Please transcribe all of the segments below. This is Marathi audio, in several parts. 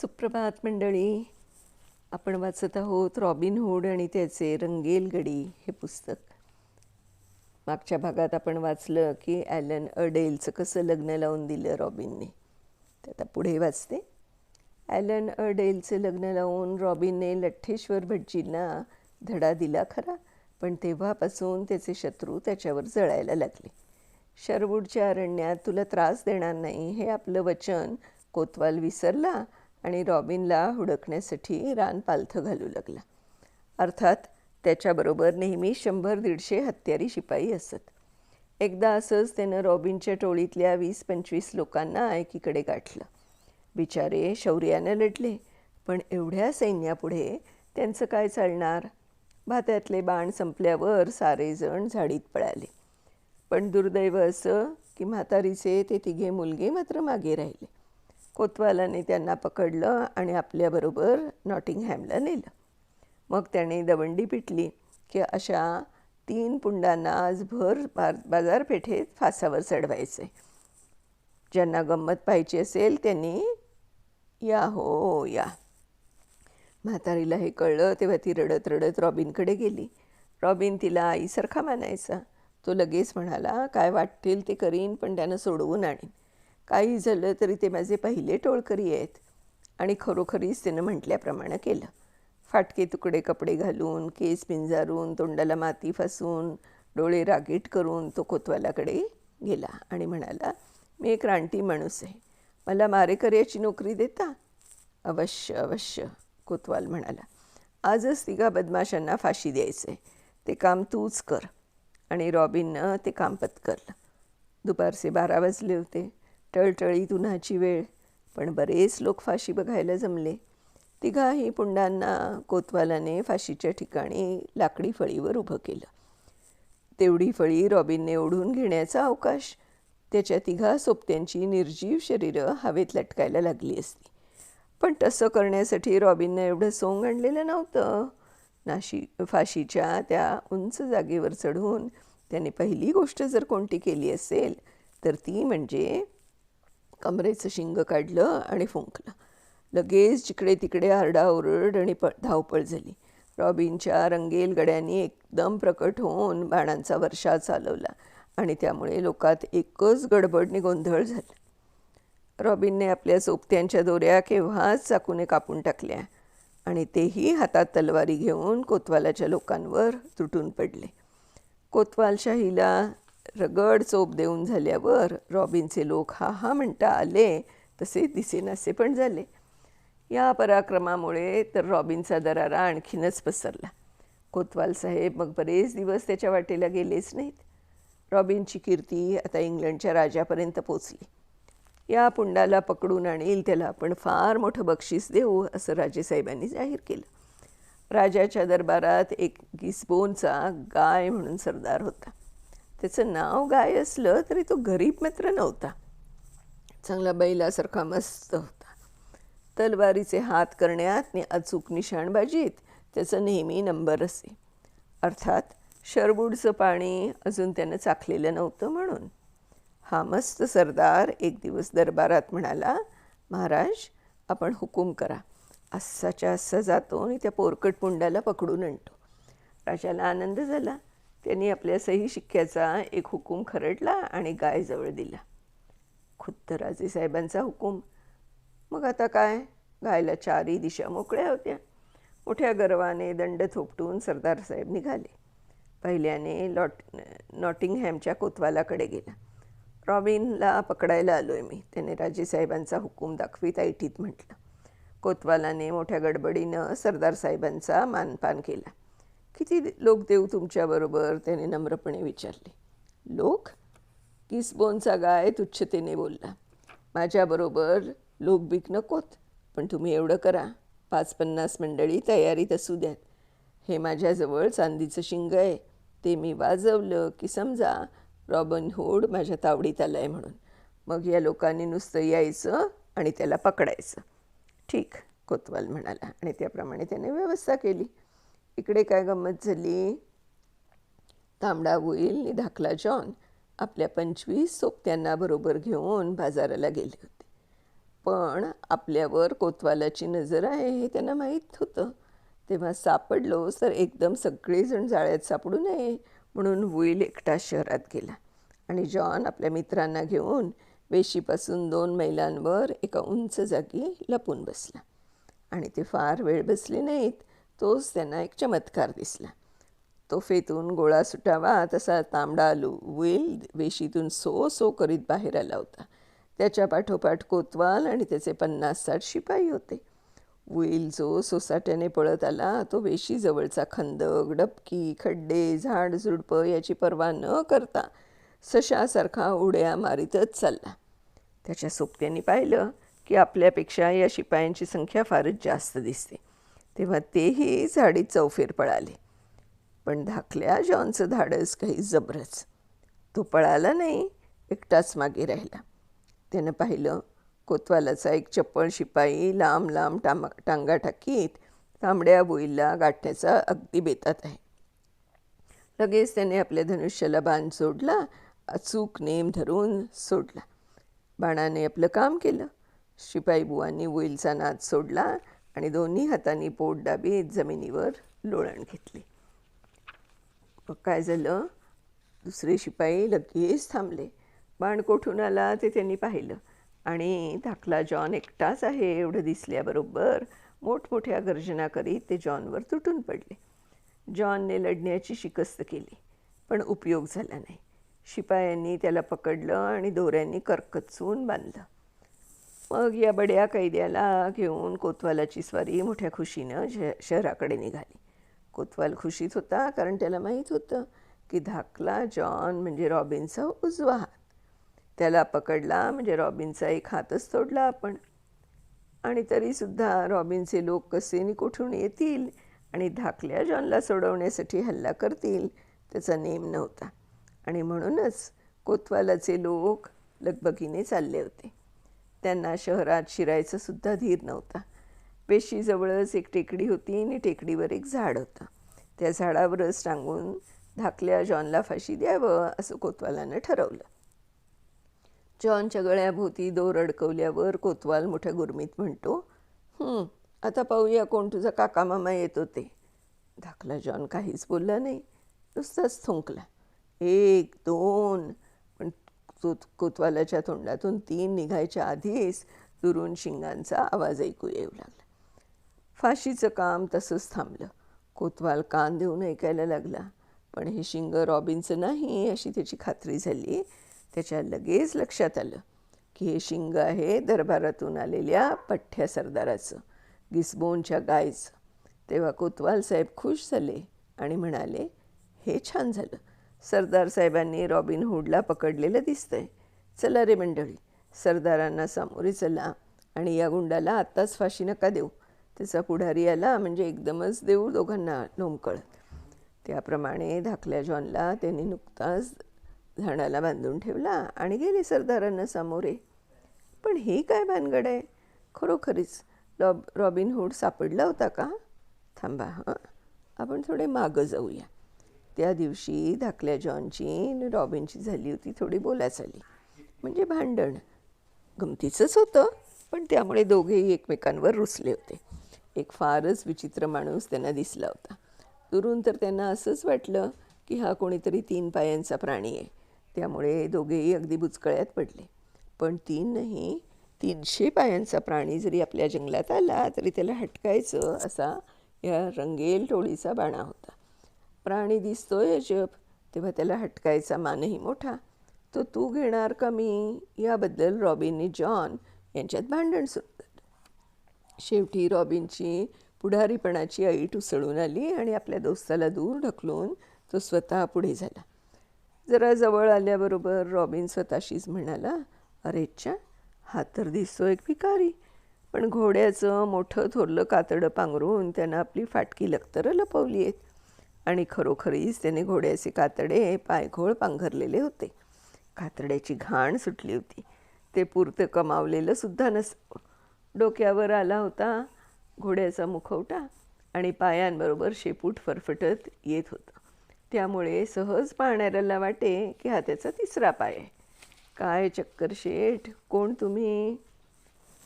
सुप्रभात मंडळी. आपण वाचत आहोत रॉबिन हुड आणि त्याचे रंगेल गडी हे पुस्तक. मागच्या भागात आपण वाचलं की ॲलन अडेलचं कसं लग्न लावून दिलं रॉबिनने. ते आता पुढे वाचते. ॲलन अडेलचं लग्न लावून रॉबिनने लठ्ठेश्वर भटजींना धडा दिला खरा पण तेव्हापासून त्याचे शत्रू त्याच्यावर जळायला लागले. शरवूडच्या अरण्यात तुला त्रास देणार नाही हे आपलं वचन कोतवाल विसरला आणि रॉबिनला हुडकण्यासाठी रान पालथं घालू लागला. अर्थात त्याच्याबरोबर नेहमी शंभर दीडशे हत्यारी शिपाई असत. एकदा असंच त्यानं रॉबिनच्या टोळीतल्या वीस पंचवीस लोकांना एकीकडे गाठलं. बिचारे शौर्यानं लढले पण एवढ्या सैन्यापुढे त्यांचं काय चालणार? भात्यातले बाण संपल्यावर सारेजण झाडीत पळाले. पण दुर्दैव असं की म्हातारीचे ते तिघे मुलगे मात्र मागे राहिले. कोतवालाने त्यांना पकडलं आणि आपल्याबरोबर नॉटिंगहॅमला नेलं. मग त्याने दवंडी पिटली की अशा तीन पुंडांना आज भर बार बाजारपेठेत फासावर चढवायचे ज्यांना गंमत पाहिजे असेल त्यांनी या हो या. म्हातारीला हे कळलं तेव्हा ती रडत रडत रॉबिनकडे गेली. रॉबिन तिला आईसारखा मानायचा. तो लगेच म्हणाला काय वाटतील ते करीन पण त्यानं सोडवून आणीन. काही झालं तरी ते माझे पहिले टोळकरी आहेत. आणि खरोखरीच त्यानं म्हटल्याप्रमाणे केलं. फाटके तुकडे कपडे घालून केस पिंजारून तोंडाला माती फसून डोळे रागीट करून तो कोतवालाकडे गेला आणि म्हणाला मी एक रानटी माणूस आहे. मला मारेकऱ्याची नोकरी देता? अवश्य अवश्य कोतवाल म्हणाला. आजच तिघा बदमाशांना फाशी द्यायचं आहे ते काम तूच कर. आणि रॉबिननं ते काम पत्करलं. दुपारचे बारा वाजले होते. टळटळीत उन्हाची वेळ. पण बरेच लोक फाशी बघायला जमले. तिघाही पुंडांना कोतवालाने फाशीच्या ठिकाणी लाकडी फळीवर उभं केलं. तेवढी फळी रॉबिनने ओढून घेण्याचा अवकाश. त्याच्या तिघा सोबत्यांची निर्जीव शरीरं हवेत लटकायला लागली असती. पण तसं करण्यासाठी रॉबिननं एवढं सोंग आणलेलं नव्हतं. नाशी फाशीच्या त्या उंच जागेवर चढून त्याने पहिली गोष्ट जर कोणती केली असेल तर ती म्हणजे कमरेचं शिंग काढलं आणि फुंकलं. लगेच जिकडे तिकडे आरडाओरड आणि प धावपळ झाली. रॉबिनच्या रंगेल गड्यांनी एकदम प्रकट होऊन बाणांचा वर्षा चालवला आणि त्यामुळे लोकात एकच गडबडने गोंधळ झाला. रॉबिनने आपल्या सोबत्यांच्या दोऱ्या केव्हाच चाकूने कापून टाकल्या आणि तेही हातात तलवारी घेऊन कोतवालाच्या लोकांवर तुटून पडले. कोतवालशाहीला रगड चोप देऊन झाल्यावर रॉबिनचे लोक हा हा म्हणता आले तसे दिसेनासे पण झाले. या पराक्रमामुळे तर रॉबिनचा दरारा आणखीनच पसरला. कोतवाल साहेब मग बरेच दिवस त्याच्या वाटेला गेलेच नाहीत. रॉबिनची कीर्ती आता इंग्लंडच्या राजापर्यंत पोचली. या पुंडाला पकडून आणील त्याला आपण फार मोठं बक्षीस देऊ असं राजेसाहेबांनी जाहीर केलं. राजाच्या दरबारात एक गिसबोनचा गाय म्हणून सरदार होता. त्याचं नाव गाय असलं तरी तो गरीब मात्र नव्हता. चांगला बैलासारखा मस्त होता. तलवारीचे हात करण्यात आणि अचूक निशाणबाजीत त्याचं नेहमी नंबर असे. अर्थात शरबूडचं पाणी अजून त्यानं चाखलेलं नव्हतं म्हणून. हा मस्त सरदार एक दिवस दरबारात म्हणाला महाराज आपण हुकूम करा. अस्साच्या अस्सा जातो आणि त्या पोरकट पुंडाला पकडून आणतो. राजाला आनंद झाला. त्यांनी आपल्या सही शिक्क्याचा एक हुकूम खरडला आणि गायजवळ दिला. खुद्द राजेसाहेबांचा हुकूम. मग आता काय? गायला चारही दिशा मोकळ्या होत्या. मोठ्या गर्वाने दंड थोपटून सरदार साहेब निघाले. पहिल्याने लॉट नॉटिंगहॅमच्या कोतवालाकडे गेला. रॉबिनला पकडायला आलो आहे मी त्याने राजेसाहेबांचा हुकूम दाखवीत ऐटीत म्हटलं. कोतवालाने मोठ्या गडबडीनं सरदार साहेबांचा मानपान केला. किती लोक देऊ तुमच्याबरोबर त्याने नम्रपणे विचारले. लोक? किसबोनचा गाय तुच्छतेने बोलला. माझ्याबरोबर लोक बीक नकोत पण तुम्ही एवढं करा. पाच पन्नास मंडळी तयारीत असू द्यात. हे माझ्याजवळ चांदीचं शिंग आहे. ते मी वाजवलं की समजा रॉबन होड माझ्या तावडीत आलं आहे म्हणून. मग या लोकांनी नुसतं यायचं आणि त्याला पकडायचं. ठीक कोतवाल म्हणाला आणि त्याप्रमाणे त्याने व्यवस्था केली. इकडे काय गंमत झाली? तांबडा होईल आणि धाकला जॉन. आपल्या पंचवीस सोबत्यांना बरोबर घेऊन बाजाराला गेले होते. पण आपल्यावर कोतवालाची नजर आहे हे त्यांना माहीत होतं. तेव्हा सापडलो तर एकदम सगळेजण जाळ्यात सापडू नये म्हणून वुईल एकटा शहरात गेला आणि जॉन आपल्या मित्रांना घेऊन वेशीपासून दोन मैलांवर एका उंच जागी लपून बसला. आणि ते फार वेळ बसले नाहीत. तोच त्यांना एक चमत्कार दिसला. तोफेतून गोळा सुटावा तसा तांबडा आलू वेल वेशीतून सो सो करीत बाहेर आला होता. त्याच्या पाठोपाठ कोतवाल आणि त्याचे पन्नास साठ शिपाई होते. वेल जो सोसाट्याने पळत आला तो वेशीजवळचा खंदक डबकी खड्डे झाड झुडपं याची पर्वा न करता सशासारखा उड्या मारीतच चालला. त्याच्या सोबत्यांनी पाहिलं की आपल्यापेक्षा या शिपायांची संख्या फारच जास्त दिसते. तेव्हा तेही झाडी चौफेर पळाले. पण धाकल्या जॉनचं धाडस काही जबरच. तो पळाला नाही एकटाच मागे राहिला. त्यानं पाहिलं कोतवालाचा एक चप्पळ शिपाई लांब लांब टामा टांगा टाकीत तांबड्या बोईला गाठण्याचा अगदी बेतात आहे. लगेच त्याने आपल्या धनुष्याला बाण सोडला अचूक नेम धरून सोडला. बाणाने आपलं काम केलं. शिपाई बुवांनी वुईलचा नाद सोडला आणि दोन्ही हातांनी पोट दाबीत जमिनीवर लोळण घेतली. मग काय झालं? दुसरे शिपाई लगेच थांबले. बाण कोठून आला ते त्यांनी पाहिलं. आणि धाकला जॉन एकटाच आहे एवढं दिसल्याबरोबर मोठमोठ्या गर्जना करीत ते जॉनवर तुटून पडले. जॉनने लढण्याची शिकस्त केली पण उपयोग झाला नाही. शिपायांनी त्याला पकडलं आणि दोऱ्यांनी करकचून बांधलं. मग या बड्या कैद्याला घेऊन कोतवालाची स्वारी मोठ्या खुशीनं श शहराकडे निघाली. कोतवाल खुशीत होता कारण त्याला माहीत होतं की धाकला जॉन म्हणजे रॉबिनचा उजवा हात. त्याला पकडला म्हणजे रॉबिनचा एक हातच तोडला आपण. आणि तरीसुद्धा रॉबिनचे लोक कसे कुठून येतील आणि धाकल्या जॉनला सोडवण्यासाठी हल्ला करतील त्याचा नेम नव्हता. आणि म्हणूनच कोतवालाचे लोक लगबगीने चालले होते. त्यांना शहरात शिरायचं सुद्धा धीर नव्हता. पेशीजवळच एक टेकडी होती आणि टेकडीवर एक झाड होतं. त्या झाडावरच टांगून धाकल्या जॉनला फाशी द्यावं असं कोतवालानं ठरवलं. जॉनच्या गळ्याभोवती दोर अडकवल्यावर कोतवाल मोठ्या गुरमीत म्हणतो आता पाहूया कोण तुझा काका मामा येत होते. धाकला जॉन काहीच बोलला नाही नुसताच थुंकला. एक दोन पण तो कोतवालाच्या तोंडातून तीन निघायच्या आधीच दुरून शिंगांचा आवाज ऐकू येऊ लागला. फाशीचं काम तसंच थांबलं. कोतवाल कान देऊन ऐकायला लागला. पण हे शिंग रॉबिनचं नाही अशी त्याची खात्री झाली. त्याच्या लगेच लक्षात आलं की हे शिंग आहे दरबारातून आलेल्या पठ्ठ्या सरदाराचं गिसबोनच्या गायचं. तेव्हा कोतवाल साहेब खुश झाले आणि म्हणाले हे छान झालं. सरदार साहेबांनी रॉबिन हुडला पकडलेलं दिसतंय. चला रे मंडळी सरदारांना सामोरे चला आणि या गुंडाला आत्ताच फाशी नका देऊ. त्याचा पुढारी आला म्हणजे एकदमच देऊ दोघांना लोंबकळत त्याप्रमाणे धाकल्या जॉनला त्यांनी नुकताच झाडाला बांधून ठेवला आणि गेले सरदारांना सामोरे. पण ही काय भानगड आहे? खरोखरीच रॉब रॉबिन हूड सापडला होता का? थांबा हां. आपण थोडे मागं जाऊया. त्या दिवशी धाकल्या जॉनची रॉबिनची झाली होती थोडी बोलाच आली म्हणजे भांडण. गमतीचंच होतं पण त्यामुळे दोघेही एकमेकांवर रुसले होते. एक फारच विचित्र माणूस त्यांना दिसला होता. दुरून तर त्यांना असंच वाटलं की हा कोणीतरी तीन पायांचा प्राणी आहे. त्यामुळे दोघेही अगदी बुचकळ्यात पडले. पण तीन नाही तीनशे पायांचा प्राणी जरी आपल्या जंगलात आला तरी त्याला हटकायचं असा या रंगेल टोळीचा बाणा होता. प्राणी दिसतोय जप तेव्हा त्याला हटकायचा मानही मोठा. तो तू घेणार का मी? याबद्दल रॉबिनने जॉन यांच्यात भांडण सुरू शेवटी रॉबिनची पुढारीपणाची ऐट उसळून आली आणि आपल्या दोस्ताला दूर ढकलून तो स्वतः पुढे झाला. जरा जवळ आल्याबरोबर रॉबिन स्वतःशीच म्हणाला अरेच्छा हा तर दिसतो एक भिकारी. पण घोड्याचं मोठं थोरलं कातडं पांघरून त्यानं आपली फाटकी लक्तरं लपवली आहेत. आणि खरोखरीच त्याने घोड्याचे कातडे पायघोळ पांघरलेले होते. कातड्याची घाण सुटली होती. ते पुरतं कमावलेलं सुद्धा नसतं डोक्यावर आला होता घोड्याचा मुखवटा आणि पायांबरोबर शेपूट फरफटत येत होतं. त्यामुळे सहज पाहणाऱ्याला वाटे की हा त्याचा तिसरा पाय आहे. काय चक्कर शेठ? कोण तुम्ही?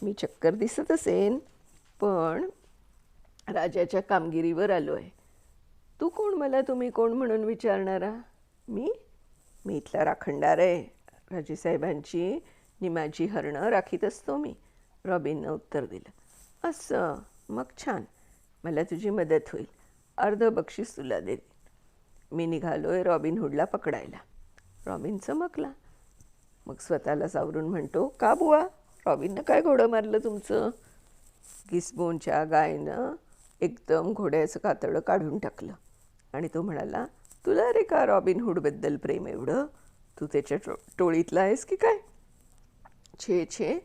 मी चक्कर दिसत असेन पण राजाच्या कामगिरीवर आलो आहे तू कोण? मला तुम्ही कोण म्हणून विचारणारा? मी? मी इथला राखणदार आहे. राजेसाहेबांची निमाजी हरणं राखीत असतो मी. रॉबिननं उत्तर दिलं. असं? मग छान. मला तुझी मदत होईल. अर्ध बक्षीस तुला देईन. मी निघालोय रॉबिन हुडला पकडायला. रॉबिन चमकला मग स्वतःला सावरून म्हणतो का बुवा? रॉबिननं काय घोडं मारलं तुमचं? गिसबोनच्या गायनं एकदम घोड्याचं कातडं काढून टाकलं. आणि तो म्हणाला तुला रे का रॉबिन हुडबद्दल प्रेम एवढं? तू त्याच्या टो टोळीतला आहेस की काय? छे छे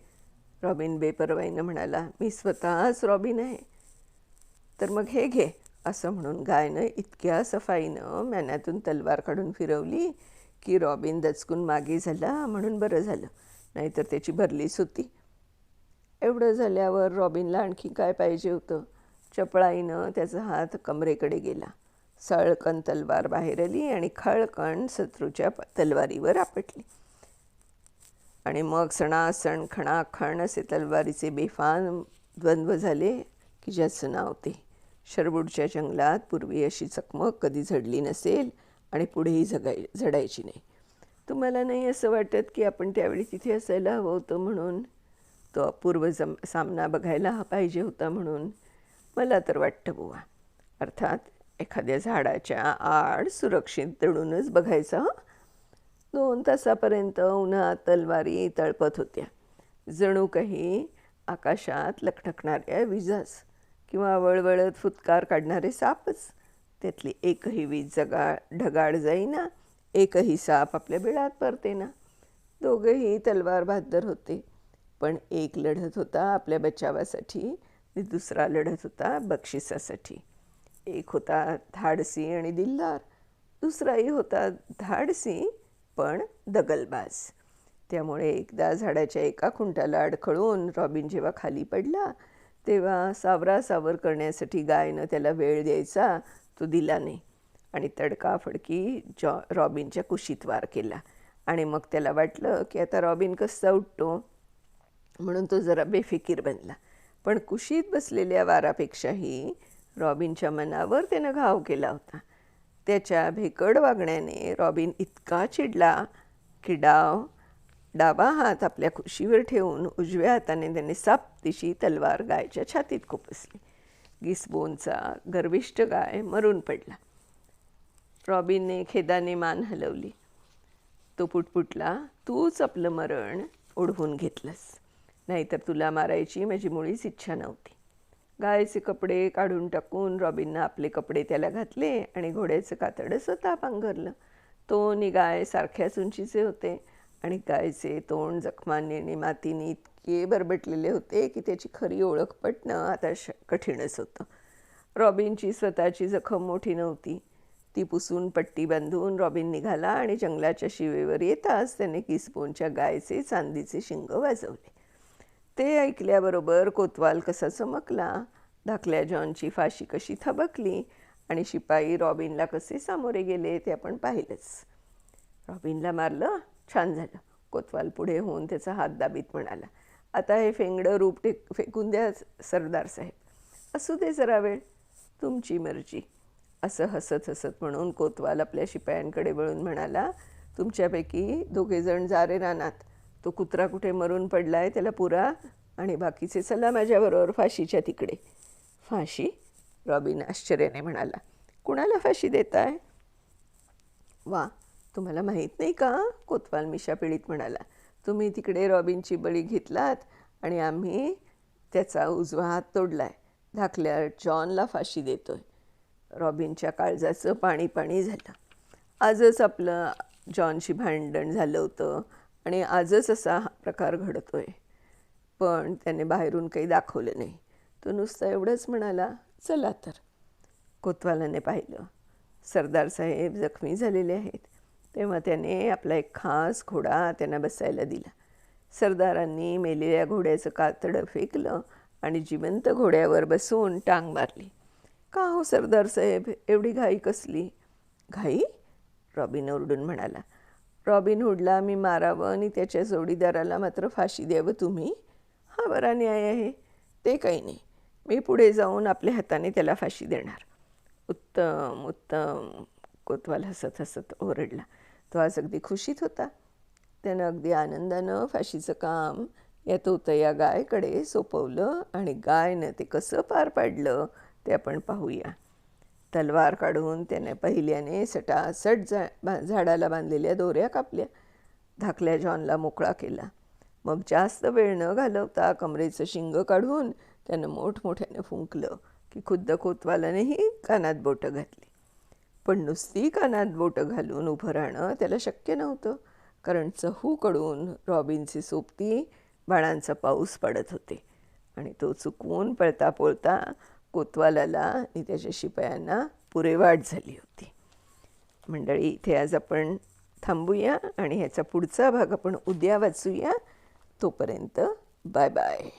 रॉबिन बेपरवाईनं म्हणाला मी स्वतःच रॉबिन आहे. तर मग हे घे असं म्हणून गायनं इतक्या सफाईनं मॅनातून तलवार काढून फिरवली की रॉबिन दचकून मागे झाला म्हणून बरं झालं नाहीतर त्याची भरलीच होती एवढं झाल्यावर रॉबिनला आणखी काय पाहिजे होतं? चपळाईनं त्याचा हात कमरेकडे गेला. सळकण तलवार बाहेर आली आणि खळकण शत्रूच्या तलवारीवर आपटली. आणि मग सणासण खणाखण असे तलवारीचे बेफान द्वंद्व झाले की ज्याचं नाव ते. शरबुडच्या जंगलात पूर्वी अशी चकमक कधी झडली नसेल आणि पुढेही जगाय झडायची नाही. तुम्हाला नाही असं वाटत की आपण त्यावेळी तिथे असायला हवं होतं म्हणून? तो अपूर्व जम सामना बघायला पाहिजे होता म्हणून? मला तर वाटतं बुवा. अर्थात एखाद्या झाडाच्या आड सुरक्षित दडूनच बघायचा दोन तासापर्यंत उन्हात तलवारी तळपत होत्या. जणू काही आकाशात लखटकणाऱ्या विजाच किंवा वळवळत फुतकार काढणारे सापच त्यातली एकही वीज जगा ढगाळ जाईना एकही साप आपल्या बिळात परतेना. दोघंही तलवार बहादर होते. पण एक लढत होता आपल्या बचावासाठी दुसरा लढत होता बक्षिसासाठी. एक होता धाडसी आणि दिलदार दुसराही होता धाडसी पण दगलबाज. त्यामुळे एकदा झाडाच्या एका खुंटाला अडखळून रॉबिन जेव्हा खाली पडला तेव्हा सावरा सावर करण्यासाठी गायनं त्याला वेळ द्यायचा तो दिला नाही. आणि तडकाफडकी जॉ रॉबिनच्या कुशीत वार केला. आणि मग त्याला वाटलं की आता रॉबिन कसा उठतो? म्हणून तो जरा बेफिकीर बनला. पण कुशीत बसलेल्या वारापेक्षाही रॉबिनच्या मनावर त्यानं घाव केला होता. त्याच्या भेकड वागण्याने रॉबिन इतका चिडला की डाव डावा हात आपल्या खुशीवर ठेवून उजव्या हाताने त्याने सापदिशी तलवार गायच्या छातीत खुपसली गिसबोनचा गर्विष्ट गाय मरून पडला. रॉबिनने खेदाने मान हलवली. तो पुटपुटला तूच आपलं मरण ओढवून घेतलंस. नाहीतर तुला मारायची माझी मुळीच इच्छा नव्हती. गायचे कपडे काढून टाकून रॉबिननं आपले कपडे त्याला घातले आणि घोड्याचं कातडं स्वतः पांघरलं. तो नि गाय सारख्याच उंचीचे होते आणि गायचे तोंड जखमांनी आणि मातीने इतके बरबटलेले होते की त्याची खरी ओळख पटणं आता श कठीणच होतं. रॉबिनची स्वतःची जखम मोठी नव्हती. ती पुसून पट्टी बांधून रॉबिन निघाला आणि जंगलाच्या शिवेवर येताच त्याने किसबोनच्या गायचे चांदीचे शिंग वाजवले. ते ऐकल्याबरोबर कोतवाल कसा चमकला. धाकल्या जॉनची फाशी कशी थबकली आणि शिपाई रॉबिनला कसे सामोरे गेले ते आपण पाहिलंच. रॉबिनला मारलं छान झालं. कोतवाल पुढे होऊन त्याचा हात दाबीत म्हणाला आता हे फेंगडं रूप टेक फेकून द्या सरदार साहेब. असू दे जरा वेळ. तुमची मर्जी. असं हसत हसत म्हणून कोतवाल आपल्या शिपायांकडे वळून म्हणाला तुमच्यापैकी दोघेजण जा रे रानात. तो कुत्रा कुठे मरून पडला आहे त्याला पुरा आणि बाकीचे चला माझ्याबरोबर फाशीच्या तिकडे. फाशी? रॉबिन आश्चर्याने म्हणाला. कुणाला फाशी देताय? वा तुम्हाला माहीत नाही का? कोतवाल मिशा पिढीत म्हणाला. तुम्ही तिकडे रॉबिनची बळी घेतलात आणि आम्ही त्याचा उजवा हात तोडलाय. धाकल्या जॉनला फाशी देतोय. रॉबिनच्या काळजाचं पाणी पाणी झालं. आजच आपलं जॉनशी भांडण झालं होतं. आणि आजच असा हा प्रकार घडतो आहे पण त्याने बाहेरून काही दाखवलं नाही. तो नुसता एवढंच म्हणाला चला तर. कोतवालाने पाहिलं. सरदार साहेब जखमी झालेले आहेत. तेव्हा त्याने आपला एक खास घोडा त्यांना बसायला दिला. सरदारांनी मेलेल्या घोड्याचं कातडं फेकलं आणि जिवंत घोड्यावर बसून टांग मारली. का हो सरदार साहेब? एवढी घाई कसली? घाई? रॉबिन ओरडून म्हणाला. रॉबिन हुडला मी मारावं आणि त्याच्या जोडीदाराला मात्र फाशी द्यावं तुम्ही? हा बरा न्याय आहे. ते काही नाही. मी पुढे जाऊन आपल्या हाताने त्याला फाशी देणार. उत्तम उत्तम. कोतवाल हसत हसत ओरडला. तो आज अगदी खुशीत होता. त्यानं अगदी आनंदानं फाशीचं काम या तोतया गायकडे सोपवलं आणि गायनं ते कसं पार पाडलं ते आपण पाहूया. तलवार काढून त्याने पहिल्याने सटासट जा बा झाडाला बांधलेल्या दोऱ्या कापल्या. धाकल्या जॉनला मोकळा केला. मग जास्त वेळ न घालवता कमरेचं शिंग काढून त्यानं मोठमोठ्याने फुंकलं की खुद्द कोतवालानेही कानात बोटं घातली. पण नुसती कानात बोटं घालून उभं राहणं त्याला शक्य नव्हतं कारण चहूकडून रॉबिनची सोबती बाळांचा पाऊस पडत होते आणि तो चुकवून पळता पळता कोतवालाला आणि त्याच्या शिपायांना पुरेवाट झाली होती. मंडळी इथे आज आपण थांबूया आणि ह्याचा पुढचा भाग आपण उद्या वाचूया. तोपर्यंत बाय बाय.